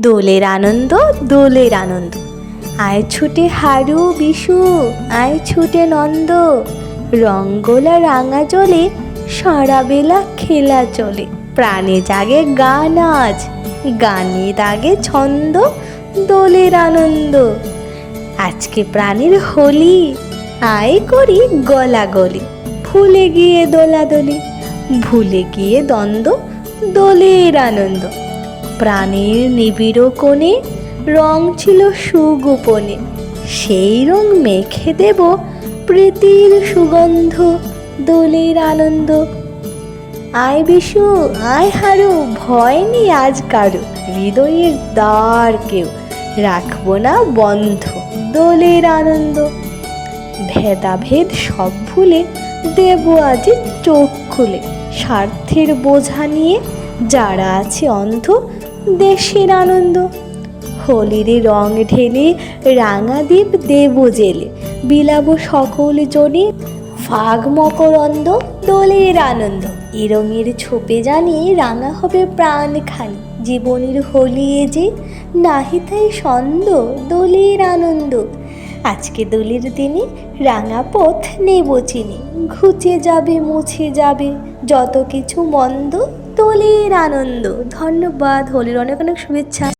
দোলের আনন্দ দোলের আনন্দ। আয় ছুটে হারু বিশু, আয় ছুটে নন্দ। রঙ্গোলা রাঙা চলে সারা বেলা খেলা চলে। প্রাণে জাগে গান আজ, গানে দাগে ছন্দ, দোলের আনন্দ। আজকে প্রাণের হোলি, আয় করি গলা গলি। ভুলে গিয়ে দোলা দোলাদলি, ভুলে গিয়ে দ্বন্দ্ব, দোলের আনন্দ। প্রাণের নিবিড় কোণে, রং ছিল সুগোপনে। সেই রং মেখে দেব প্রীতির সুগন্ধ, দোলের আনন্দ। আয় বিশু, আয় হারু, ভয় নেই আজ কারও। হৃদয়ের দ্বার কেউ রাখব না বন্ধ, দোলের আনন্দ। ভেদাভেদ সব ভুলে দেব আজ চোখ খুলে। স্বার্থের বোঝা নিয়ে যারা আছে অন্ধ দেশের আনন্দ। হোলির রং ঢেলে রাঙা দ্বীপ দেব জেলে। বিলাব সকল জনে ফাগ মকরন্দ দোলের আনন্দ। এ রঙের ছোপে জানি রাঙা হবে প্রাণখানি জীবনের হোলি এ যে নাহি তাই সন্দ দোলের আনন্দ। আজকে দোলের দিনে রাঙা পথ নেব চিনি। ঘুচে যাবে, মুছে যাবে, যত কিছু মন্দ দোলের আনন্দ। ধন্যবাদ হোলির অনেক অনেক শুভেচ্ছা।